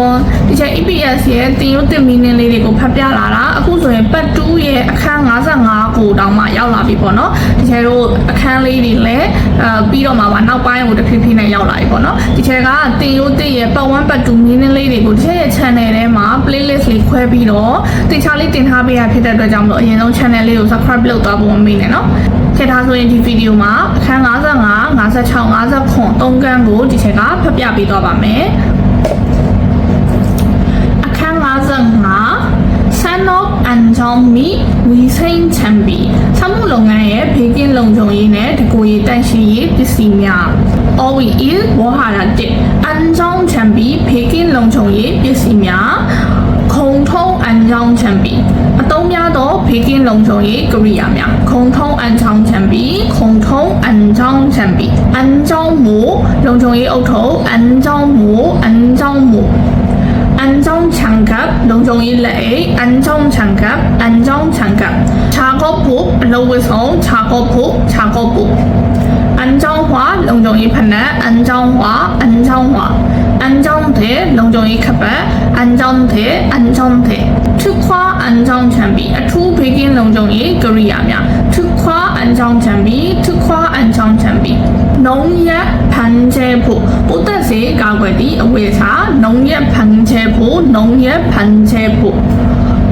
ပေါ်ဒီချက် EPS ရဲ့တင်ရုပ်တင်မီနင်းလေးတွေကိုဖတ်ပြလာတာအခုဆိုရင်ပတ်2ရဲ့အခန်း55ကိုတောင်မှရောက်လာပြီပေါ့နော်ဒီချက်တို့အခန်းလေးတွေလည်းအဲပြီးတော့မှပါနောက်ပိုင်းကိုတစ်ဖြည်းဖြည်းနဲ့ရောက်လာပြီပေါ့နော်ဒီချက်ကတင်ရုပ်တင်ရဲ့ပတ်1ပတ်2မီနင်းလေးတွေကိုဒီချက်ရဲ့ channel ထဲမှာ playlist လေးခွဲပြီးတော့တင်ချလေးတင်ထားပေးရဖြစ်တဲ့အတွက်ကြောင့်မလို့အရင်ဆုံး channel လေးကို subscribe လုပ်သွားဖို့မမေ့နဲ့နော်ခဲ့ထားဆိုရင်ဒီဗီဒီယိုမှာအခန်း55 56 59 3ခန်းကိုဒီချက်ကဖတ်ပြပေးသွားပါမယ် နော့အန်ဂျောင်းမီဝီစိန်ချမ်ဘီဆမှုလုပ်ငန်းရဲ့ဘေးကင်းလုံခြုံရေးနဲ့တကူရေးတန့်ရှင်းရေးပစ္စည်းများ OEL ဝဟာရတစ်အန်ဂျောင်းချမ်ဘီဘေးကင်းလုံခြုံရေးပစ္စည်းများခုံထုံးအန်ဂျောင်းချမ်ဘီအသုံးများသောဘေးကင်းလုံခြုံရေးကိရိယာများခုံထုံးအန်ဂျောင်းချမ်ဘီခုံထုံးအန်ဂျောင်းချမ်ဘီအန်ဂျောင်းမူလုံခြုံရေးအုပ်ထုပ်အန်ဂျောင်းမူ 종일 내에 안정장갑, 안정장갑. 작업복, 로우송, 작업복, 작업복. 안정화, 롱종이 판매, 안정화, 안정화. 안정대, 롱종이 카바, 안정대, 안정대. 특화 안정 장비, 투백인 아, 롱종이 그리야며, 특화 안정 장비, 특화 안정 장비. 농약 반제복, 보다 က်စေကာကွယ်သည့်အဝတ်အစား농약 반제포 농약 반제포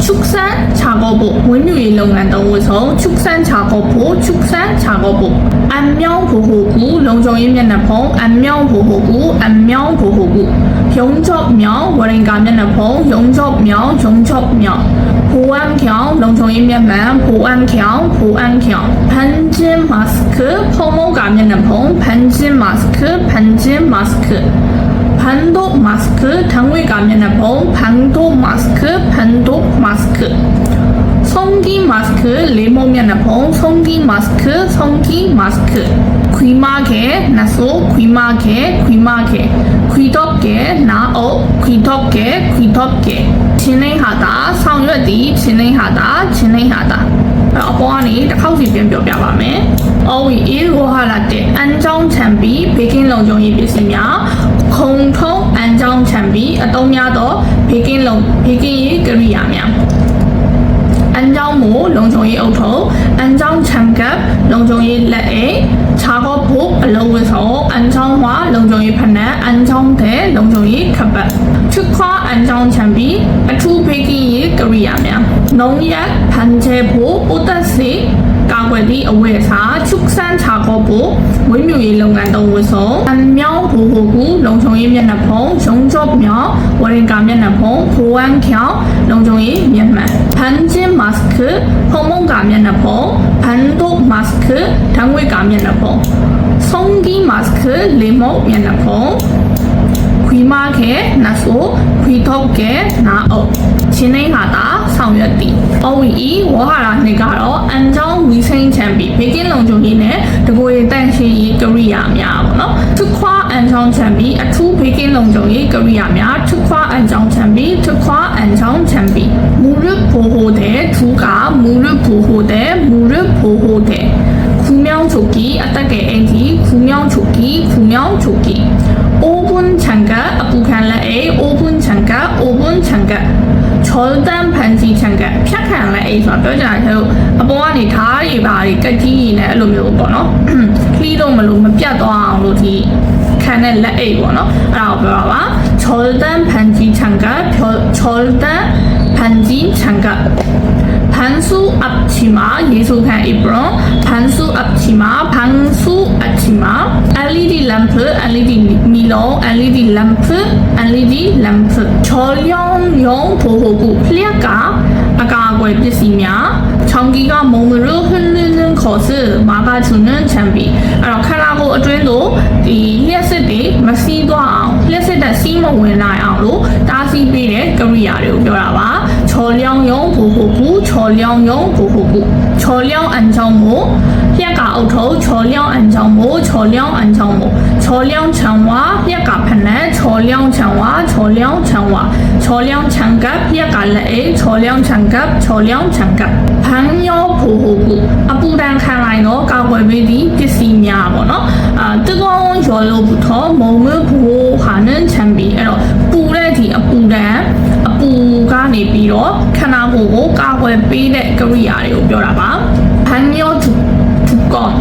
축산 작업복ဝင်းမြူရေးလုပ်ငန်းသုံးဝတ်ဆောင်축산 작업복 축산 작업복 안면 보호구လုံခြုံရေးမျက်နှာဖုံး안면 보호구 안면 보호구 용접명ဝရင်ကာမျက်နှာဖုံး용접명 용접명 보안경, 농촌인면만 보안경, 보안경, 반지 마스크, 퍼모가 면는봉 반지 마스크, 반지 마스크, 반독 마스크, 당위가 면는봉 반독 마스크, 반독 마스크, 성기 마스크, 리모 면는봉 성기 마스크, 성기 마스크, 귀마개, 나소, 귀마개, 귀마개, 귀덮개, 나어, 귀덮개, 귀덮개. ချင်းလိမ့်ဟာတာဆောင်ရွက်သည်ချင်းလိမ့်ဟာတာချင်းလိမ့်ဟာတာအဲ့အပေါ်ကနေတစ်ခေါက်စီပြန်ပြောပြပါမယ်။ OE ကိုဟာလာတဲ့အန်ချောင်းချံပြီးဘေကင်းလုံခြုံရေးပစ္စည်းများခုံထုံးအန်ချောင်းချံပြီးအသုံးများသောဘေကင်းလုံဘေကင်းရေးကိရိယာများအန်ချောင်းမို့လုံခြုံရေးအုပ်ထုပ်အန်ချောင်းချံကပ်လုံခြုံရေးလက်အိတ်ခြားကောဖို့အလုံးဝဆောင်အန်ချောင်းဟွာလုံခြုံရေးဖနက်အန်ချောင်းတဲ့လုံခြုံရေးခပတ်ချွတ်ခွ 안정 장 비, 투배기의 거리야면 농약 반제보 보다시 가관리 어회사 축산 작업부 물류의 농간 동무소 안명 보호구 농촌의 면허봉 종조며 월인가 면허봉 보안경 농촌의 면허 반진 마스크 허몽가 면허봉 반독 마스크 당위가 면허봉 성기 마스크 리모 면허봉 က်နှာဖုံးဖန်ဒိုမတ်စကဓာငွေကာမျက်နှာဖုံးဆုံဂီမတ်စကလေမောမျက်နှာဖုံးခွီမာခဲနဆိုခွီထုတ်ခဲနာအုပ်ချင်းနေဟာတာဆောင်ရွက်သည် OEE ဝါဟာရနှစ်ကတော့အန်ချောင်းဝီစိန်ချန်ပီဘေကင်းလုံခြုံရေးနဲ့တကိုယ်ရေးတန့်ရှင်းရေးကိရိယာများပေါ့နော်ထုခွာအန်ချောင်းချန်ပီအထူးဘေ လုံးတန်ဖန်စီချန်ကဖြတ်ခံမဲ့အိမ်ဆိုတာပြောကြတယ်လို့အပေါ်ကနေဓာတ်တွေပါတွေကကြီးရင်လည်းအဲ့လိုမျိုးပေါ့နော်ခလီးတော့မလို့မပြတ်သွားအောင်လို့ဒီခံတဲ့လက်အိမ်ပေါ့နော်အဲ့ဒါကိုပြောတာပါချောလ်တန်ဖန်စီချန်ကချောလ်တန်ဖန်စီချန်က 반수 앞치마 예술관 입ron 반수 앞치마 반수 앞치마 LED 램프 LED 미러 LED 램프 LED 램프 저렴용 보호구 플리아가 아까 아까 했듯이냐 전기가 몸으로 흐르는 것을 막아주는 장비 အဲ့တော့ခန္ဓာကိုယ်အတွင်းသို့ဒီလျှက်စစ်တွေမစီးသွားအောင်လျှက်စစ်တဲ့စီးမဝင်နိုင်အောင်လို့တားဆီးပေးတဲ့ကိရိယာတွေကိုပြောတာပါ ချော်လျောင်းယုံဘူဟုကူချော်လျောင်းယုံဘူဟုကူချော်လျောင်းအန်ချောင်းမို့လျက်ကအုပ်ထုပ်ချော်လျောင်းအန်ချောင်းမို့ချော်လျောင်းအန်ချောင်းမို့ချော်လျောင်းချံဝါလျက်ကဖက်နဲ့ချော်လျောင်းချံဝါချော်လျောင်းချံဝါချော်လျောင်းချံကပ်လျက်ကလက်အေးချော်လျောင်းချံကပ်ချော်လျောင်းချံကပ်ဖန်ယောဘူဟုကူအပူ ကနေပြီးတော့ခန္ဓာကိုယ်ကိုကာကွယ်ပေးတဲ့ကိရိယာတွေကိုပြောတာပါ Hang your to to gone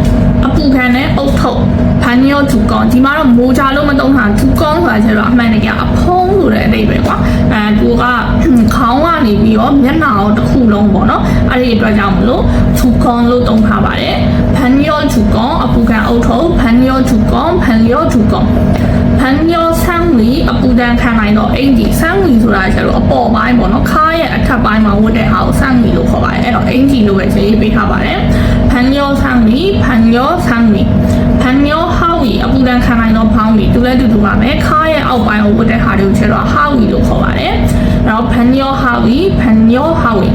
အပူခံတဲ့အုတ်ထုတ် ဖန်ယောသူကောင်ဒီမှာတော့မိုးချလို့မသုံးတာသူကောင်ဆိုတာကျတော့အမှန်တကယ်အဖုံးဆိုတဲ့အဓိပ္ပာယ်ကွာအဲသူကခေါင်းကနေပြီးတော့မျက်နှာကိုတစ်ခုလုံးပေါ့နော်အဲ့ဒီအတွက်ကြောင့်မလို့သူကောင်လို့သုံးထားပါတယ်ဖန်ယောသူကောင်အပူခံအုတ်ထုတ်ဖန်ယောသူကောင်ဖန်ယောသူကောင်ဖန်ယောဆန်းလီအပူဒဏ်ခံနိုင်တော့အင်ဂျီဆန်းလီဆိုတာကျတော့အပေါ်ပိုင်းပေါ့နော်ခါးရဲ့အထက်ပိုင်းမှာဝတ်တဲ့ဟာကိုဆန်းလီလို့ခေါ်ပါတယ်အဲ့တော့အင်ဂျီလို့ပဲရေးပေးထားပါတယ်ဖန်ယောဆန်းလီဖန်ယောဆန်းလီဖန်ယောဟောက် ဝီအပူဒဏ်ခံနိုင်တော့ဖောင်းဝီတူလဲတူတူပါမယ်ခါးရဲ့အောက်ပိုင်းကိုဝတ်တဲ့ဟာတွေကိုကျတော့ဟောက်ဝီလို့ခေါ်ပါတယ်အဲ့တော့ဖန်ယောဟောက်ဝီဖန်ယောဟောက်ဝီ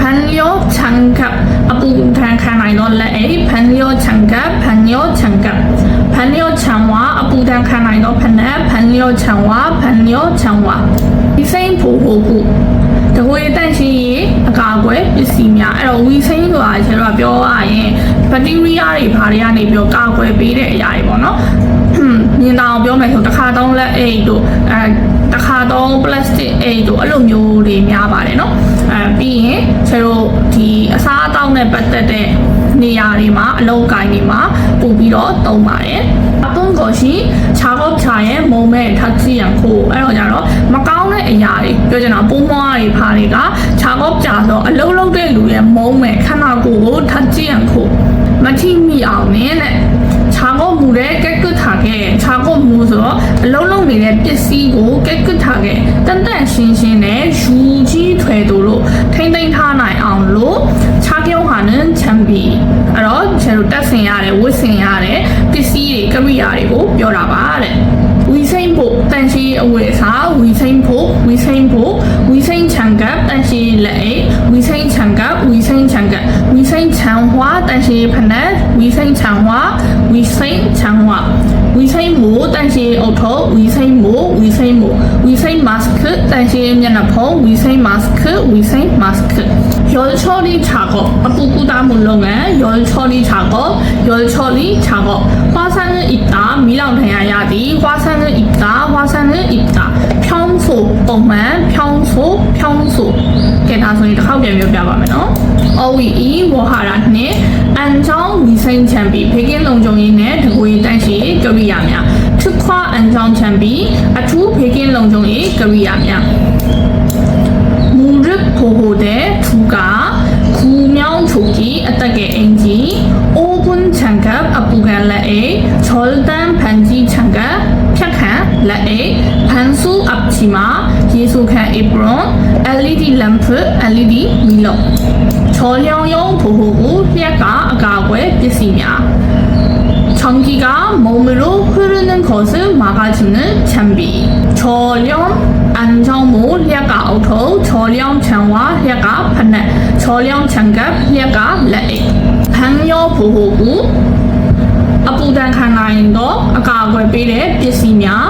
ဖန်ယောချန်ကပ်အပူဒဏ်ခံနိုင်တော့လက်အိဖန်ယောချန်ကပ်ဖန်ယောချန်ကပ်ဖန်ယောချန်ဝါအပူဒဏ်ခံနိုင်တော့ဖနက်ဖန်ယောချန်ဝါဖန်ယောချန်ဝါဒီစိမ့်ဖို့ဟုတ်ခုတကွေတန့်ရှိရေးအကာအကွယ်ပစ္စည်းများအဲ့တော့ဝီစိမ့်ဆိုတာကျတော့ပြောရရင် ဘက်တီးရီးယားတွေဘာတွေကနေပြောကာကွယ်ပေးတဲ့အရာတွေပေါ့နော်မြင်တာအောင်ပြောမယ်ဆိုတစ်ခါသုံးလက်အိတ်တို့အဲတစ်ခါသုံး plastic အိတ်တို့အဲ့လိုမျိုးတွေများပါတယ်နော်အဲပြီးရင်ကျတော့ဒီအစားအသောက်နဲ့ပတ်သက်တဲ့နေရာတွေမှာအလုံးကိုင်းတွေမှာပို့ပြီးတော့သုံးပါတယ်အသွင်ကိုရှိခြားကောခြားရဲ့မုံမဲ့ထပ်ကြည့်ရခို့အဲ့တော့ကြတော့မကောင်းတဲ့အရာတွေပြောချင်တာပုံမွားတွေဖားတွေကခြားကောကြာတော့အလုံးလုံးတဲ့လူရဲ့မုံမဲ့ခန္ဓာကိုယ်ကိုထပ်ကြည့်ရခို့မထိ မိအောင်နဲ့တဲ့ခြားကောမူတဲ့ကက်ကထားခဲ့ခြားကောမူဆိုတော့အလုံးလုံးနေတဲ့ပစ္စည်းကိုကက်ကထားခဲ့တန်တန်ရှင်းရှင်းနဲ့ယူကြီးထွယ်တို့လို့ထိမ့်သိမ့်ထားနိုင်အောင်လို့ခြားပြောဟာနဲ့ချမ်ပီအဲ့တော့ကျတို့တက်ဆင်ရတယ်ဝတ်ဆင်ရတယ်ပစ္စည်းတွေကရိယာတွေကိုပြောတာပါတဲ့ဝီစိမ့်ဖို့တန်ရှိအဝယ်စားဝီစိမ့်ဖို့ဝီစိမ့်ဖို့ဝီစိမ့်ချန်ကပ်တန်ရှိလက်အိဝီစိမ့်ချန်ကပ်ဝီစိမ့်ချန်ကပ် ဝီစိမ့်ချန်ဟွာတန်ရှိဖ 위생모 단시 오토 위생모 위생모. 위생 마스크 단시 면라포 위생 마스크 위생 마스크 열 처리 작업. 아, 뿌꾸다 물렁에 열 처리 작업. 열 처리 작업. 화산을 입다. 미랑대야야디 화산을 입다. 화산을 입다. 평소. 동만 평소 평소. 이렇게 나중에 하게 외워봐요 어휘 이 뭐 워하라네? အန်ချောင်းဒီဆိုင်ချန်ပီဖေကင်းလုံခြုံရေးနဲ့ဒူဝေးတိုက်ရှိကရိယာများထုခွာအန်ချောင်းချန်ပီအထူးဖေကင်းလုံခြုံရေးကရိယာများမူရစ်ဖိုဟိုတဲ့ထူကာ 조 끼, 아따게 엔 지, 5분 장 갑, 아부간 라 에, 절단 반지 장 갑, 펴칸 라 에, 반수 앞치 마, 예수칸 에브 론, LED 램 프, LED 밀 러, 전용용 보호 구, 희약과 아가고의 뜻이 냐. 전기가 몸으로 흐르는 것을 막아주는 장비. 저렴 안정모 리아가 auto, 저렴 장화 리아가 판넬, 저렴 장갑 리아가 레이. 방역 보호구. အပူဒဏ်ခံနိုင်တော့အကာအကွယ်ပေးတဲ့ပစ္စည်းများ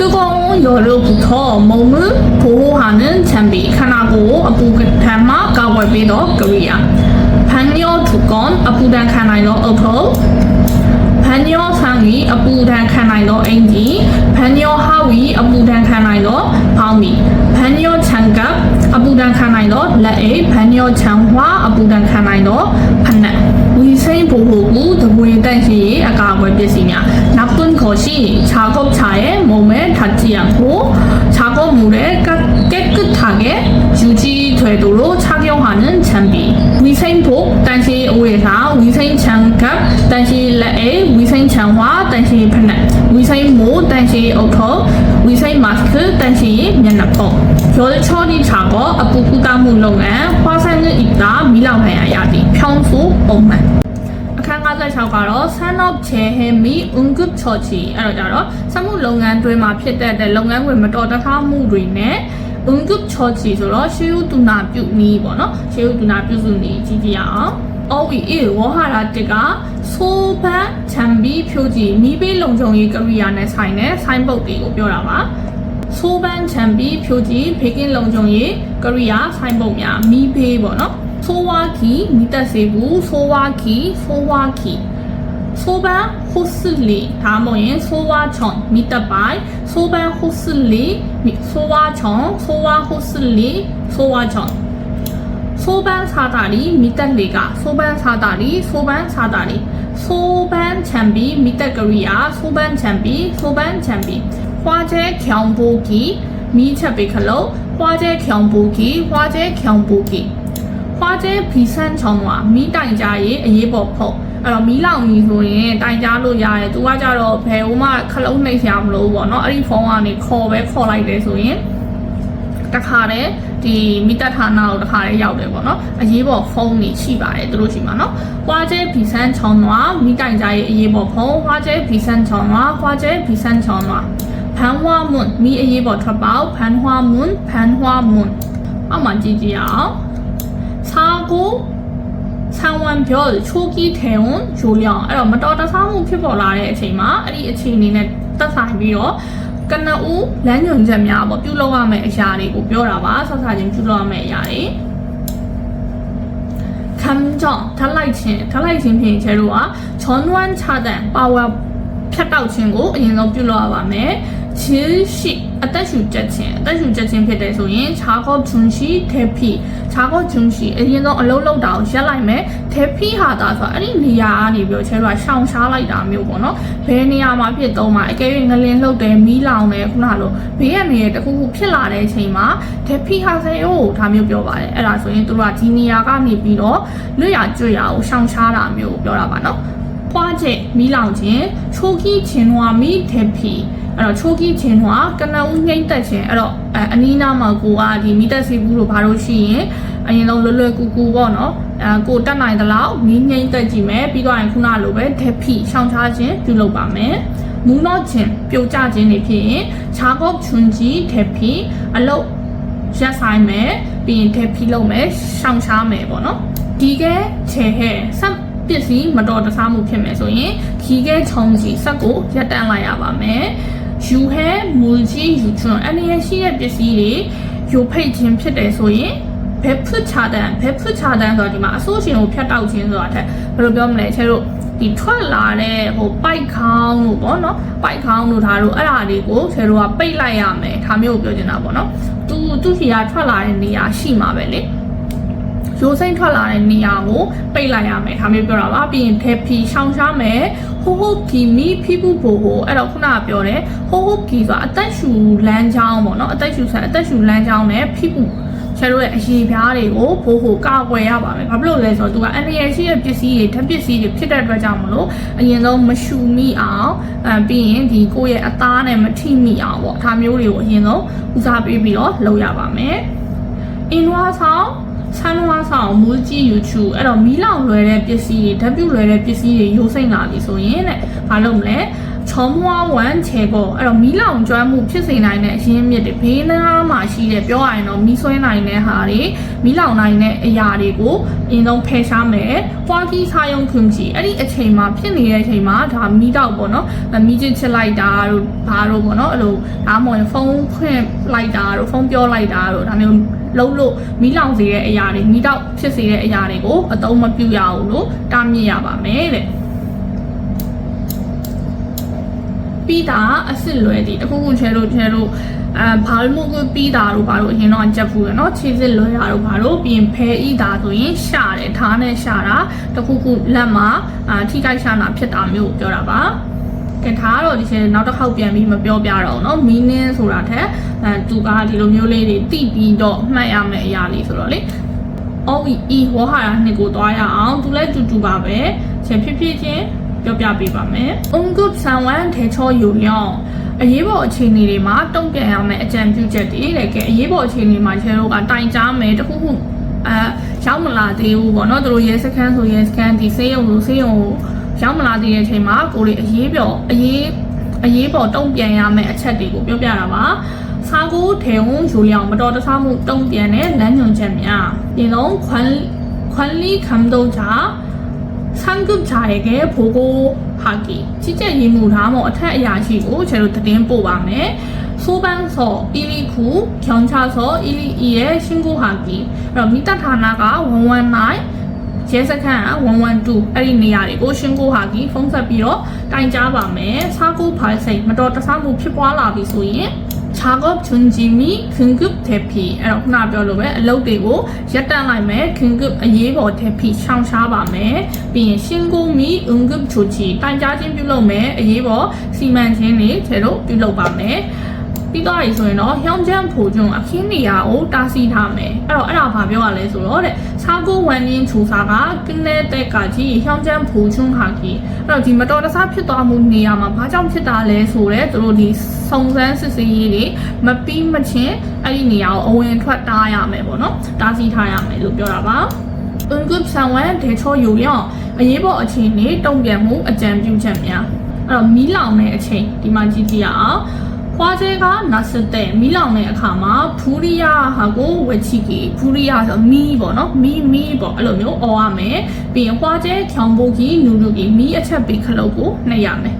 뜨거운 열로부터 몸을 보호하는 장비ခန္ဓာကိုယ်အပူဒဏ်မှကာကွယ်ပေးသောကရိယာ방역 두건အပူဒဏ်ခံနိုင်သောအုပ် န်ညောဆောင်ဤအပူဒဏ်ခံနိုင်သောအင်ဂျီဗန်ညောဟာဝီအပူဒဏ်ခံနိုင်သောဖောင်းမီဗန်ညောချန်ကပ်အပူဒဏ်ခံနိုင်သောလက်အိဗန်ညောချန်ဟွာအပူဒဏ်ခံနိုင်သောဖနက် 보호구 등의 대시 가을 것이냐. 나쁜 것이 작업자의 몸에 닿지 않고 작업물에 깨끗하게 유지되도록 착용하는 장비. 위생복 다시 오해사 위생장갑 다시 레에 위생장화 다시 플랫 위생모 다시 어퍼 위생마스크 다시 면납봉 결 처리 작업 부담 물론에 화상을 입다 밀라해야 야디 평소 엄만 66ကတော့ Son of Jehemi Ungup Chochi အဲ့တော့ကြတော့စက်မှုလုပ်ငန်းတွင်မှာဖြစ်တတ်တဲ့လုပ်ငန်းဝင်မတော်တဆမှုတွေနဲ့ Ungup Chochi ဆိုတော့ရှေးဥတုနာပြုနီးပေါ့နော်ရှေးဥတုနာပြုစုနီးကြည့်ကြရအောင် OEE ဝဟာရတက်ကဆိုဘန်ချမ်ဘီဖြိုကြီးနီးပေးလုံခြုံရေးကရိယာနဲ့ဆိုင်တဲ့ဆိုင်းပုတ်တွေကိုပြောတာပါဆိုဘန်ချမ်ဘီဖြိုကြီးဘေကင်းလုံခြုံရေးကရိယာဆိုင်းပုတ်များမီးပေးပေါ့နော် ဆိုးဝါခီမိတက်စေဘူးဆိုးဝါခီဆိုးဝါခီဆိုးပန်းဟုတ်စလီဒါမှမဟုတ်ရင်ဆိုးဝါချောင်းမိတက်ပိုင်ဆိုးပန်းဟုတ်စလီမိဆိုးဝါချောင်းဆိုးဝါဟုတ်စလီဆိုးဝါချောင်းဆိုးပန်းစားတာလီမိတက်လေကဆိုးပန်းစားတာလီဆိုးပန်းစားတာလီဆိုးပန်းချန်ပီမိတက်ကရိယာဆိုးပန်းချန်ပီ ဖွားကျဲဖီဆန်ချုံမှာမီးတိုင်ကြရေးအရေးပေါ်ဖို့အဲ့တော့မီးလောင်မီးဆိုရင်တိုင်ကြလို့ရတယ်သူကကြတော့ဘယ်ဟိုမှခလုံးနှိပ်ရမလို့ပေါ့နော်အဲ့ဒီဖုန်းကနေခေါ်ပဲခေါ်လိုက်တယ်ဆိုရင်တခါတည်းဒီမိသက်ဌာနကိုတခါတည်းရောက်တယ်ပေါ့နော်အရေးပေါ်ဖုန်းနေရှိပါတယ်သူတို့ရှိမှာနော်ဟွာကျဲဗီဆန်ချောင်းနွားမိတိုင်ကြရဲ့အရေးပေါ်ဖုန်းဟွာကျဲဗီဆန်ချောင်းနွားဟွာကျဲဗီဆန်ချောင်းနွားဖန်ဟွာမွန်းမိအရေးပေါ်ထွက်ပေါက်ဖန်ဟွာမွန်းဖန်ဟွာမွန်းအောက်မှာကြည့်ကြည့်အောင် စာကိုဆန်ဝန်ပြောချိုးကြီးထဲဝန်ဂျိုလျောင်းအဲ့တော့မတော်တဆမှုဖြစ်ပေါ်လာတဲ့အချိန်မှာအဲ့ဒီအခြေအနေနဲ့သက်ဆိုင်ပြီးတော့ကနဦးလမ်းညွှန်ချက်များပေါ့ပြုလုပ်ရမယ့်အရာတွေကိုပြောတာပါဆက်စားချင်းပြုလုပ်ရမယ့်အရာတွေခံကြောင့်ထလိုက်ခြင်းထလိုက်ခြင်းဖြင့်ကျတို့ကချွန်နွမ်းချတဲ့ပါဝါဖြတ်တောက်ခြင်းကိုအရင်ဆုံးပြုလုပ်ရပါမယ်ချင်းရှိအသက်ရှူချက်ခြင်းအသက်ရှူချက်ခြင်းဖြစ်တယ်ဆိုရင်ခြားကောဂျွန်ရှိထေဖီ ခြားကောဂျွန်ရှိအရင်ဆုံးအလုံးလုံးတာကိုရက်လိုက်မယ်ထေဖီဟာတာဆိုအဲ့ဒီနေရာကနေပြီးတော့ကျတို့ကရှောင်ရှားလိုက်တာမျိုးပေါ့နော်ဘယ်နေရာမှာဖြစ်သုံးမှာအကယ်၍ငလင်လှုပ်တယ်မီးလောင်တယ်ခုနလိုဘေးရနေရတခုခုဖြစ်လာတဲ့အချိန်မှာထေဖီဟာဆေယိုဒါမျိုးပြောပါတယ်အဲ့ဒါဆိုရင်တို့ကဒီနေရာကနေပြီးတော့လွတ်ရကျွတ်ရကိုရှောင်ရှားတာမျိုးကိုပြောတာပါနော်ပွားချက်မီးလောင်ခြင်းချိုးကီချင်းဝါမီထေဖီ အဲ့တော့ချိုးကီချင်းဝါကနဦးငိမ့်သက်ခြင်းအဲ့တော့အအနီးနားမှာကိုကဒီမီတက်စီဘူးလို့ဘာလို့ရှိရင်အရင်ဆုံးလွယ်လွယ်ကူကူပေါ့နော်အဲကိုတက်နိုင်သလောက်မီးငိမ့်သက်ကြည့်မယ်ပြီးတော့ရင်ခုနလိုပဲထေဖီရှောင်ချခြင်းပြုလုပ်ပါမယ်မူနော့ခြင်းပြိုကျခြင်းတွေဖြစ်ရင်ခြားကောက်ချွန်ကြီးထေဖီအလုတ်ရက်ဆိုင်မယ်ပြီးရင်ထေဖီလုပ်မယ်ရှောင်ရှားမယ်ပေါ့နော်ဒီကဲချေဟဲဆမ်ပစ္စည်းမတော်တဆမှုဖြစ်မယ်ဆိုရင်ခီးခဲချုံစီဆက်ကိုရပ်တန့်လိုက်ရပါမယ် ယူဟဲမူကြီးယူချွန်အနေရရှိတဲ့ပစ္စည်းတွေယူဖိတ်ခြင်းဖြစ်တယ်ဆိုရင်ဘယ်ဖွချတန်ဘယ်ဖွချတန်ဆိုတော့ဒီမှာအဆိုးရှင်ကိုဖြတ်တောက်ခြင်းဆိုတာထက်ဘယ်လိုပြောမလဲချဲတို့ဒီထွက်လာတဲ့ဟိုပိုက်ခေါင်းလို့ပေါ့နော်ပိုက်ခေါင်းလို့ဒါတို့အဲ့ဒါတွေကိုဆယ်တို့ကပိတ်လိုက်ရမယ်ဒါမျိုးကိုပြောချင်တာပေါ့နော်သူသူစီကထွက်လာတဲ့နေရာရှိမှာပဲလေရိုးစိမ့်ထွက်လာတဲ့နေရာကိုပိတ်လိုက်ရမယ်ဒါမျိုးပြောတာပါပြီးရင်ဖေဖီရှောင်ရှားမယ် ဟိုဟိုကီမီဖီပူဘိုဟိုအဲ့တော့ခုနကပြောတယ်ဟိုဟိုကီဆိုတာအသက်ရှူလမ်းကြောင်းပေါ့နော်အသက်ရှူဆန်အသက်ရှူလမ်းကြောင်းနဲ့ဖီပူကျတို့ရဲ့အရေးပြားတွေကိုဘိုးဟိုကာကွယ်ရပါမယ်။ဘာဖြစ်လို့လဲဆိုတော့သူကအန်ရရှိတဲ့ပစ္စည်းတွေဓာတ်ပစ္စည်းတွေဖြစ်တဲ့အတွက်ကြောင့်မလို့အရင်ဆုံးမရှူမိအောင်အဲပြီးရင်ဒီကိုယ့်ရဲ့အသားနဲ့မထိမိအောင်ပေါ့ဒါမျိုးတွေကိုအရင်ဆုံးဦးစားပေးပြီးတော့လုပ်ရပါမယ်။အင်းဝါဆောင် ဆန်းဝါဆောင်မူးကြီး YouTube အဲ့တော့မီးလောင်လွယ်တဲ့ပစ္စည်းတွေဓာတ်ပြုတ်လွယ်တဲ့ပစ္စည်းတွေရိုးစိမ့်လာပြီဆိုရင်တဲ့ဘာလုပ်မလဲချောမွားဝမ်ချေပေါ့အဲ့တော့မီးလောင်ကျွမ်းမှုဖြစ်စေနိုင်တဲ့အရင်းမြစ်တွေဘေးနားမှာရှိတဲ့ပြောရရင်တော့မီးဆွဲနိုင်တဲ့ဟာတွေမီးလောင်နိုင်တဲ့အရာတွေကိုအရင်ဆုံးဖယ်ရှားမယ်ပွားကြီးစားယုံခွင့်ကြီးအဲ့ဒီအချိန်မှာဖြစ်နေတဲ့အချိန်မှာဒါမီးတောက်ပေါ့နော်မီးချစ်ချစ်လိုက်တာတို့ဘာတို့ပေါ့နော်အဲ့လိုဒါမှမဟုတ်ဖုန်းဖွင့်လိုက်တာတို့ဖုန်းပြောလိုက်တာတို့ဒါမျိုး လုံးလို့မီးလောင်စေတဲ့အရာတွေမီးတောက်ဖြစ်စေတဲ့အရာတွေကိုအသုံးမပြုရဘူးလို့တားမြစ်ရပါမယ်တဲ့ပြီးတာအစ်စ်လွယ်ဒီအခုခုချဲတို့ချဲတို့အဲဘာလို့မို့ပြီးတာတို့ဘာလို့အရင်တော့ကြက်ဖူးရနော်ခြေစစ်လွယ်တာတို့ဘာလို့ပြီးရင်ဖဲဤတာဆိုရင်ရှာတယ်ဓာတ်နဲ့ရှာတာတခုခုလက်မှာအာထိခိုက်ရှာတာဖြစ်တာမျိုးကိုပြောတာပါ ကဲဒါကတော့ဒီချိန်နောက်တစ်ခေါက်ပြန်ပြီးမပြောပြတော့ဘူးเนาะ meaning ဆိုတာထက်အဲသူကဒီလိုမျိုးလေးတွေတိပြီးတော့မှတ်ရမယ့်အရာလေးဆိုတော့လေ OEE ဝါဟာရနှစ်ကိုသွားရအောင်သူလည်းတူတူပါပဲချက်ဖြစ်ဖြစ်ချင်းပြောပြပေးပါမယ်။ Unggup Sanwan ထေချောယူလျောင်းအရေးပေါ်အခြေအနေတွေမှာတုံ့ပြန်ရမယ့်အကြံပြုချက်တွေတဲ့ကဲအရေးပေါ်အခြေအနေမှာကျတို့ကတိုင်ကြားမယ်တခုခုအဲရောက်မလာသေးဘူးပေါ့နော်သူတို့ရဲစခန်းဆိုရဲစခန်းဒီဆေးရုံဆိုဆေးရုံကို ရောက်မလာသေးတဲ့အချိန်မှာကိုယ်တွေအရေးပေါ်အရေးအရေးပေါ်တုံ့ပြန်ရမယ့်အချက်တွေကိုပြောပြတာပါစာကိုထေဝုံယူလျောင်းမတော်တဆမှုတုံ့ပြန်တဲ့လမ်းညွှန်ချက်များဒီလုံးခွန်ခွန်လီခံတော့ချာ 상급자에게 보고하기. 지재 임무 다음 어택 야시고 제로 드린 뽑아매. 소방서 129, 경찰서 122에 신고하기. 그럼 밑에 하나가 ရဲစခန်းက112အဲ့ဒီနေရာတွေကိုရှင်ကိုဟာကြီးဖုန်းဆက်ပြီးတော့တိုင်ကြားပါမယ်။စာကိုဖိုင်စိတ်မတော်တဆမှုဖြစ်ပွားလာပြီဆိုရင်ချာကော့ချွန်ဂျီမီခင်ကုပ်တေဖီအဲ့တော့ခုနပြောလိုပဲအလုပ်တွေကိုရပ်တန့်လိုက်မယ်ခင်ကုပ်အရေးပေါ်တေဖီရှောင်ရှားပါမယ်ပြီးရင်ရှင်ကုမီအွန်ကုပ်ချိုချီတိုင်ကြားခြင်းပြုလုပ်မယ်အရေးပေါ်စီမံခြင်းတွေခြေတို့ပြုလုပ်ပါမယ် ပြီးသွားပြီဆိုရင်တော့ဟျောင်းချမ်းဖို့ကျွန်းအခင်းနေရာကိုတားဆီးထားမယ်အဲ့တော့အဲ့ဒါဘာပြောရလဲဆိုတော့တဲ့စာကိုဝန်ရင်းချူစာကကင်းတဲ့တက်ကကြီးဟျောင်းချမ်းဖို့ကျွန်းဟာကြီးအဲ့တော့ဒီမတော်တဆဖြစ်သွားမှုနေရာမှာဘာကြောင့်ဖြစ်တာလဲဆိုတော့သူတို့ဒီစုံစမ်းစစ်ဆေးရေးတွေမပြီးမချင်းအဲ့ဒီနေရာကိုအဝင်ထွက်တားရမယ်ပေါ့နော်တားဆီးထားရမယ်လို့ပြောတာပါအင်္ဂုပ်ဆောင်ဝဲဒေချောယူရအရေးပေါ်အခြေအနေတုံ့ပြန်မှုအကြံပြုချက်များအဲ့တော့မီးလောင်တဲ့အချိန်ဒီမှာကြည့်ကြည့်ရအောင် ခွာကျဲကနာစတဲ့မီးလောင်တဲ့အခါမှာဖူရီယာဟာကိုဝချီကီဖူရီယာဆိုမီးပေါ့နော်မီးမီးပေါ့အဲ့လိုမျိုးអော်ရမယ်ပြီးရင်ခွာကျဲချောင်ဖို့ကြီးနူနူကီမီးအချက်ပေးခလုတ်ကိုနှိပ်ရမယ်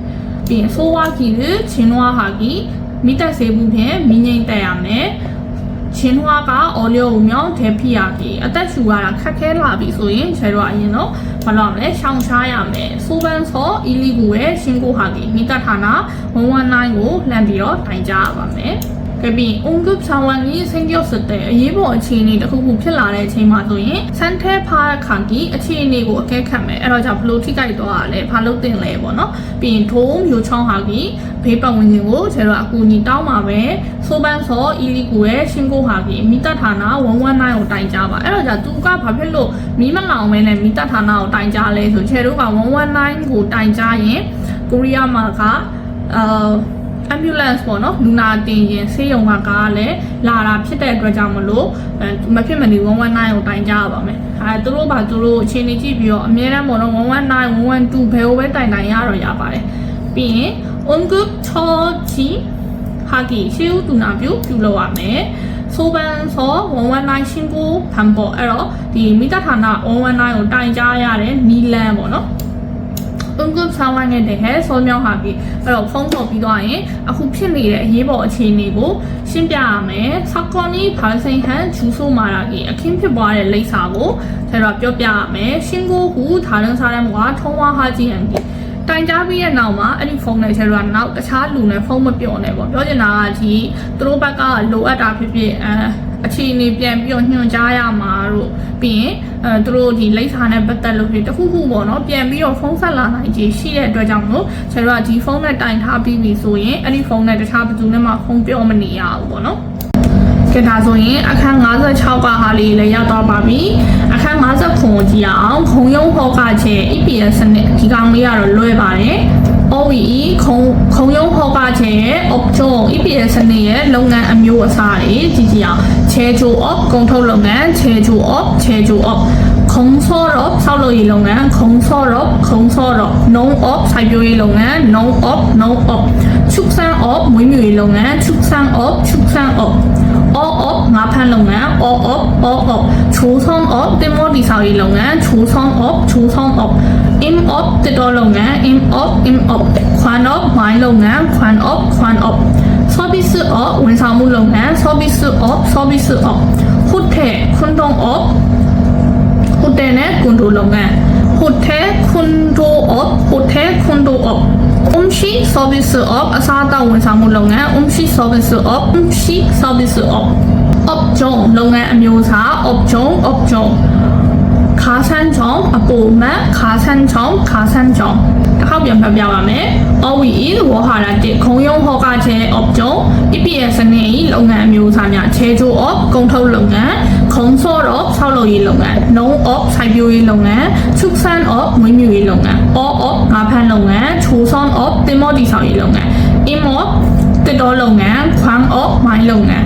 ပြီးရင်ဆိုးဝါကီရချင်းဝါဟာကီမိတက်စေမှုဖြင့်မီးငိမ့်တက်ရမယ်ချင်းဝါကအော်လီယိုမြောင်းထဲဖိရပြီးအသက်ရှူရတာခက်ခဲလာပြီဆိုရင်ဆယ်တော့အရင်တော့ ဘာလို့ရမလဲရှောင်ရှားရမယ်စူပန်ဆောအီလီကူရဲ့ရှင်းကိုဟာကြီးမိတ္တဌာန119ကိုလှမ်းပြီးတော့တိုင်ကြားရပါမယ်ကပြီးအုံကုပ်ဆောင်ဝန်ကြီးဆင်းပြော့စတဲ့အရေးပေါ်အခြေအနေတစ်ခုခုဖြစ်လာတဲ့အချိန်မှာဆိုရင်စန်ထဲဖားခါကြီးအခြေအနေကိုအကဲခတ်မယ်အဲ့တော့ကြောင့်ဘလို့ထိကြိုက်တော့ရလဲဘာလို့တင်လဲပေါ့နော်ပြီးရင်ထိုးမျိုးချောင်းဟာကြီး ဘေးပတ်ဝန်းကျင်ကိုကျတော့အကူအညီတောင်းပါပဲဆိုပန်းစောအီလီကူရဲ့ရှင်းကိုဟာကြီးမိတ္တဌာန119ကိုတိုင်ကြားပါအဲ့တော့ကြောင့်သူကဘာဖြစ်လို့မီးမလောင်မဲနဲ့မိတ္တဌာနကိုတိုင်ကြားလဲဆိုချေတို့က119ကိုတိုင်ကြားရင်ကိုရီးယားမှာကအာ ambulance ပေါ့နော်လူနာတင်ရင်ဆေးရုံကကားလည်းလာတာဖြစ်တဲ့အတွက်ကြောင့်မလို့အဲမဖြစ်မနေ119ကိုတိုင်ကြရပါမယ်အဲသူတို့ပါသူတို့အချိန်ကြီးကြည့်ပြီးတော့အများတန်းပေါ့နော်119 112ဘယ်လိုပဲတိုင်တိုင်ရတော့ရပါတယ်ပြီးရင် ongoop ချောချီဟာကီရှေးဦးတူနာပြုပြုလုပ်ရမယ်ဆိုပန်ဆော119ရှင်းကိုဖန်ပေါ်အဲ့တော့ဒီမိတ္တဌာန119ကိုတိုင်ကြားရတဲ့နီလန်ပေါ့နော် 응급 상황에 대해 설명하기အဲ့တော့ဖုန်းခေါ်ပြီးသွားရင်အခုဖြစ်နေတဲ့အရေးပေါ်အခြေအနေကိုရှင်းပြရမယ်။사건이발생한주소말하기အခင်းဖြစ်ပွားတဲ့လိပ်စာကိုကျွန်တော်ပြောပြရမယ်။신고 후 다른 사람과 통화하지 않기 တိုင်ကြားပြီးတဲ့နောက်မှာအဲ့ဒီဖုန်းနဲ့ကျွန်တော်ကနောက်တခြားလူနဲ့ဖုန်းမပြောနဲ့ပေါ့ပြောချင်တာကဒီသူတို့ဘက်ကလိုအပ်တာဖြစ်ဖြစ်အဲအခြေအနေပြန်ပြီးတော့ညွှန်ကြားရမှာတို့ပြီးရင်အဲသူတို့ဒီလိပ်စာနဲ့ပတ်သက်လို့ဖြစ်တခုခုပေါ့နော်ပြန်ပြီးတော့ဖုန်းဆက်လာနိုင်ခြေရှိတဲ့အတွက်ကြောင့်မို့ကျွန်တော်ကဒီဖုန်းနဲ့တိုင်ထားပြီးပြီဆိုရင်အဲ့ဒီဖုန်းနဲ့တခြားဘယ်သူနဲ့မှဖုန်းပြောမနေရဘူးပေါ့နော်ကဲဒါဆိုရင်အခန်း56ကဟာလေးလည်းရောက်သွားပါပြီအခန်း 59ကိုကြည့်အောင်ခုံရုံးဟောကချေ EPS စနစ်ဒီကောင်လေးကတော့လွဲပါတယ် OEE ခုံခုံရုံးဟောကချေရဲ့ option EPS စနစ်ရဲ့လုပ်ငန်းအမျိုးအစားတွေကြည့်ကြည့်အောင်ချေချို off ကုန်ထုတ်လုပ်ငန်းချေချို off ချေချို off ခုံစောတော့ဆောက်လုပ်ရေးလုပ်ငန်းခုံစောတော့ခုံစောတော့ non off စိုက်ပျိုးရေးလုပ်ငန်း non off non off ချုပ်ဆန်း off မွေးမြူရေးလုပ်ငန်းချုပ်ဆန်း off ချုပ်ဆန်း off all off ငါးဖမ်းလုပ်ငန်း all off all off ချိုးဆောင် off တင်မောတီဆောက်ရေးလုပ်ငန်းချိုးဆောင် off ချိုးဆောင် off im off တစ်တော်လုပ်ငန်း im off im off ခွန် off ဝိုင်းလုပ်ငန်းခွန် off ခွန် off service off ဝန်ဆောင်မှုလုပ်ငန်း service off service off ဟိုတယ်ခွန်တုံ off ဟိုတယ်နဲ့ကွန်ဒိုလုပ်ငန်းဟိုတယ်ကွန်ဒို off ဟိုတယ်ကွန်ဒို off umshi service off အစားအသောက်ဝန်ဆောင်မှုလုပ်ငန်း umshi service off umshi service off option လုပ်ငန်းအမျိုးအစား option option ခါဆန်းချောင်းအပေါ်မတ်ခါဆန်းချောင်းခါဆန်းချောင်းတစ်ခေါက်ပြန်ဖတ်ပြပါမယ် OVE ဝဟာရတဲ့ခုံရုံဟောကချဲ option EPS စနစ်၏လုပ်ငန်းအမျိုးအစားများချဲချို off ကုန်ထုတ်လုပ်ငန်းခုံစောတော့ဆောက်လုပ်ရေးလုပ်ငန်း no off စိုက်ပျိုးရေးလုပ်ငန်းချုပ်ဆန်း off မွေးမြူရေးလုပ်ငန်း all off ငါးဖမ်းလုပ်ငန်းချို ဆောင် off တင်မောတီဆောင်ရေးလုပ်ငန်း im off တစ်တော်လုပ်ငန်းခွမ် off မိုင်းလုပ်ငန်း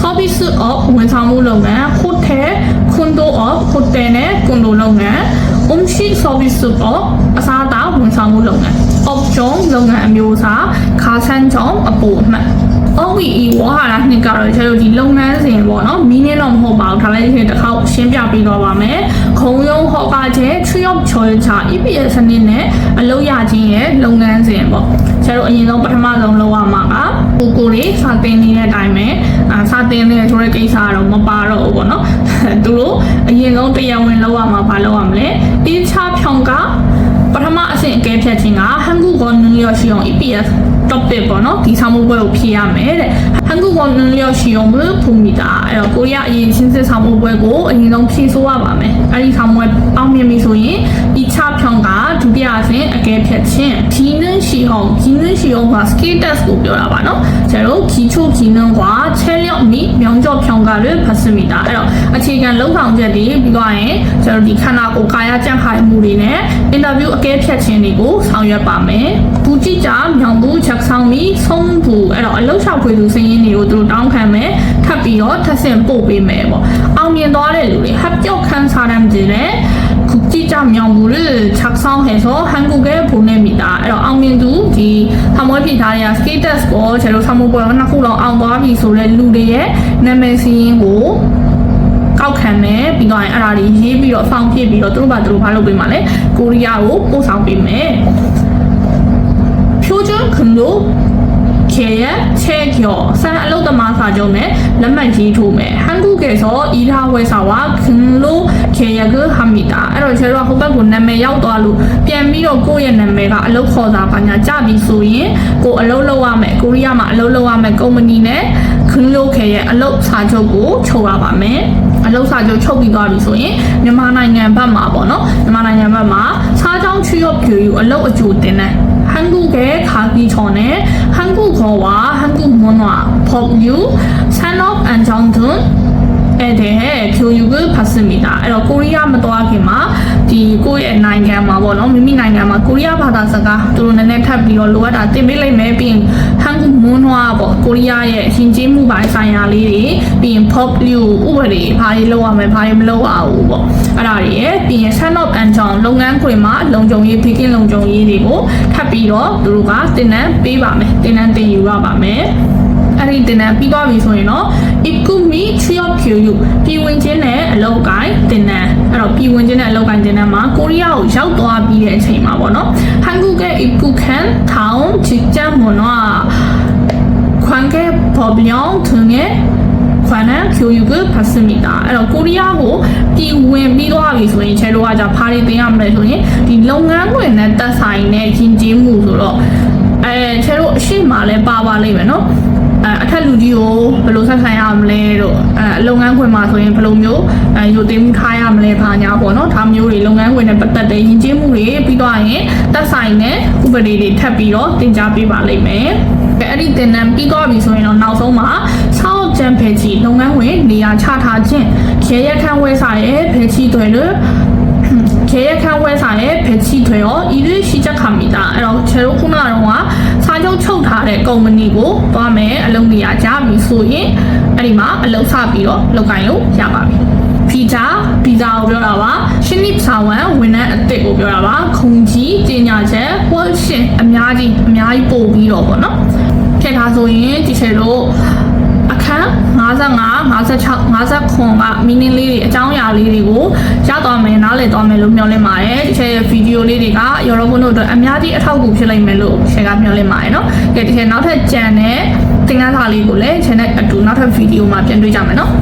service of ဝန်ဆောင်မှုလုပ်ငန်း hotel condo of hotel နဲ့ condo လုပ်ငန်း umshi service of အစားအသောက်ဝန်ဆောင်မှုလုပ်ငန်း option လုပ်ငန်းအမျိုးအစားခါဆန်းချောင်းအပေါ်မှတ် OVE ဝါဟာရနှစ်ကတော့ကျွန်တော်ဒီလုပ်ငန်းစဉ်ပေါ့နော်မီးနင်းတော့မဟုတ်ပါဘူးဒါလည်းဒီတစ်ခေါက်ရှင်းပြပေးတော့ပါမယ် ခုံရုံဟောကကျဲ tree of choice ချ EPS စနစ်နဲ့အလုပ်ရခြင်းရဲ့လုပ်ငန်းစဉ်ပေါ့ကျွန်တော်အရင်ဆုံးပထမဆုံးလုပ်ရမှာကကိုကိုလေးစာတင်နေတဲ့အတိုင်းပဲအာစာတင်နေဆိုတဲ့ကိစ္စကတော့မပါတော့ဘူးပေါ့နော်သူတို့အရင်ဆုံးတရားဝင်လုပ်ရမှာဘာလုပ်ရမလဲတိချဖြောင်းကပပထမအဆင့်အကဲဖြတ်ခြင်းက ဟန်ကူကောနင်းလျော့ရှိအောင် EPS topic ပေါ့နော်ဒီဆောင်မှုပွဲကိုဖြေရမယ်တဲ့ဟန်ကူကောနင်းလျော့ရှိအောင်ဘယ်ဖူမီတာအဲ့တော့ကိုရီးယားအရင်ချင်းစစ်ဆောင် မှုပွဲကိုအရင်ဆုံးဖြေဆိုရပါမယ်အဲ့ဒီဆောင်မှုပွဲအောင်မြင်ပြီဆိုရင်ဒီချဖြောင်းကဒုတိယအဆင့်အကဲဖြတ်ခြင်းခီနင်းရှိအောင်ခီနင်းရှိအောင်က skill test ကိုပြောတာပါနော်ကျတော့ခီချိုခီနင်းကချဲလျော့မီမြောင်ကျော်ဖြောင်းကလည်းဖတ်စမီတာအဲ့တော့အခြေခံလုံဆောင်ချက်တွေပြီးတော့ရင်ကျတော့ဒီခန္ဓာကိုယ်ကာယကြံ့ခိုင်မှုတွေနဲ့အင်တာဗျူးအကဲဖြတ်ခြင်းတွေကိုဆောင်ရွက်ပါမယ်ဘူကြည့်ကြမြောင်ဘူးချက်ဆောင်ပြီးဆုံးဘူးအဲ့တော့အလုတ်လျှောက်ခွေသူစင်းရင်းတွေကိုသူတို့တောင်းခံမယ်ထပ်ပြီးတော့ထပ်ဆင့်ပို့ပေးမယ်ပေါ့အောင်မြင်သွားတဲ့လူတွေ합격 한 사람들의 국 지자 명부를 작성해서 한국에 보냅니다. အဲ့တော့အောင်မြင်သူဒီသမောပြည်သားတွေက status ကိုကျွန်တော်သမောပေါ်နှစ်ခုလောက်အောင်သွားပြီဆိုတဲ့လူတွေရဲ့နာမည်စီးရင်ကိုကောက်ခံမယ်ပြီးတော့ရင်အဲ့ဒါတွေရေးပြီးတော့ဖောင်ပြစ်ပြီးတော့သူတို့ဘာသူတို့ဘာလုပ်ပေးမှာလဲကိုရီးယားကိုပို့ဆောင်ပေးမယ်표준 근로 ချေရဲ့ချဲကျော်ဆန်အလုတ်သမားစာချုပ်နဲ့လက်မှတ်ကြီးထိုးမယ်ဟန်ကူကေဆိုဤသာဝဲစာဝခင်လိုခေယကဟာမီတာအဲ့တော့ကျတော့ဟိုဘက်ကိုနာမည်ရောက်သွားလို့ပြန်ပြီးတော့ကိုယ့်ရဲ့နာမည်ကအလုတ်ခေါ်စာပါညာကြပြီဆိုရင်ကိုအလုတ်လုပ်ရမယ်ကိုရီးယားမှာအလုတ်လုပ်ရမယ်ကုမ္ပဏီနဲ့ခင်လိုခေရဲ့အလုတ်စာချုပ်ကိုချုပ်ရပါမယ်အလုတ်စာချုပ်ချုပ်ပြီးသွားပြီဆိုရင်မြန်မာနိုင်ငံဘက်မှာပေါ့နော်မြန်မာနိုင်ငံဘက်မှာ 취업 교육 알로 어주 때는 한국에 가기 전에 한국어와 한국 문 화, 법 률, 산업 안전 등 에 대해 교육을 받습니다. အဲ့တော့ကိုရီးယားမသွားခင်မှာဒီကိုယ့်ရဲ့နိုင်ငံမှာပေါ့နော်မိမိနိုင်ငံမှာကိုရီးယားဘာသာစကားသူတို့နည်းနည်းထပ်ပြီးတော့လိုအပ်တာသင်ပေးလိုက်မယ်ပြီးရင် 한국 문화 ပေါ့ကိုရီးယားရဲ့ရှင်ကျေးမှုပိုင်းဆိုင်ရာလေးတွေပြီးရင် pop လူဥပဒေဘာတွေလုပ်ရမယ်ဘာတွေမလုပ်ရဘူးပေါ့အဲ့ဒါတွေရဲ့ပြီးရင် son of and john လုပ်ငန်းခွင်မှာလုံခြုံရေးဖေးကင်းလုံခြုံရေးတွေကိုထပ်ပြီးတော့သူတို့ကတင်နန်းပေးပါမယ်တင်နန်းတင်ယူရပါမယ်အဲ့ဒီတင်နန်းပြီးသွားပြီဆိုရင်တော့ it could mean three of you ပြည်ဝင်ချင်းနဲ့အလောက်ကိုင်းတင်နန်းအဲ့တော့ပြည်ဝင်ချင်းနဲ့အလောက်ကိုင်းတင်နန်းမှာကိုရီးယားကိုရောက်သွားပြီးတဲ့အချိန်မှာပေါ့နော်ဟန်ကူကဲ it could can town ချစ်ချမ်းမနောခွန်ကဲပေါ်ဘလျောင်းသူငယ်ခွန်နကိုယူကပတ်စမီတာအဲ့တော့ကိုရီးယားကိုပြည်ဝင်ပြီးသွားပြီဆိုရင်ချဲလိုကကြဖားတွေတင်ရမယ်ဆိုရင်ဒီလုပ်ငန်းခွင်နဲ့တက်ဆိုင်နဲ့ယဉ်ကျေးမှုဆိုတော့အဲချဲလိုအရှိမလဲပါပါလိမ့်မယ်နော် အဲအထက်လူကြီးကိုဘယ်လိုဆက်ဆံရမလဲတို့အဲလုပ်ငန်းခွင်မှာဆိုရင်ဘယ်လိုမျိုးအဲယူသိမှုထားရမလဲဘာညာပေါ့နော်ဒါမျိုးတွေလုပ်ငန်းခွင်နဲ့ပတ်သက်တဲ့ယဉ်ကျေးမှုတွေပြီးတော့ရင်တက်ဆိုင်တဲ့ဥပဒေတွေထပ်ပြီးတော့သင်ကြားပေးပါလိမ့်မယ်အဲ့အဲ့ဒီသင်တန်းပြီးသွားပြီဆိုရင်တော့နောက်ဆုံးမှာဆောက်ကျန်ဖယ်ချီလုပ်ငန်းဝင်နေရာချထားခြင်းရဲရခန့်ဝဲစာရဲ့ဖယ်ချီတွေလို့ 계약한 회사에 배치되어 일을 시작합니다. အဲ့တော့ကျွန်တော်ခုနကတော့စာချုပ်ချုပ်ထားတဲ့ကုမ္ပဏီကိုသွားမယ်အလုပ်နေရာကြပြီဆိုရင်အဲ့ဒီမှာအလုပ်စပြီးတော့လုပ်ကိုင်လို့ရပါပြီ။ visa visa ကိုပြောတာပါရှင်းနိစာဝန်ဝန်ထမ်းအစ်စ်ကိုပြောတာပါခုံကြီးကျညာချက်ဝှရှင်အများကြီးအများကြီးပို့ပြီးတော့ပေါ့နော်ထည့်ထားဆိုရင်ဒီချက်တို့အခန်း 55 56 59ကမီနင်းလေးတွေအကြောင်းအရာလေးတွေကိုရသွားမယ်နားလည်သွားမယ်လို့မျှော်လင့်ပါတယ်ဒီချက်ဗီဒီယိုလေးတွေကရောရောဘုန်းတို့အတွက်အများကြီးအထောက်အကူဖြစ်လိမ့်မယ်လို့ရှယ်ကမျှော်လင့်ပါတယ်နော်ကဲဒီချက်နောက်ထပ်ကြံတဲ့သင်ခန်းစာလေးကိုလည်း channel အတူနောက်ထပ်ဗီဒီယိုမှာပြန်တွေ့ကြမယ်နော်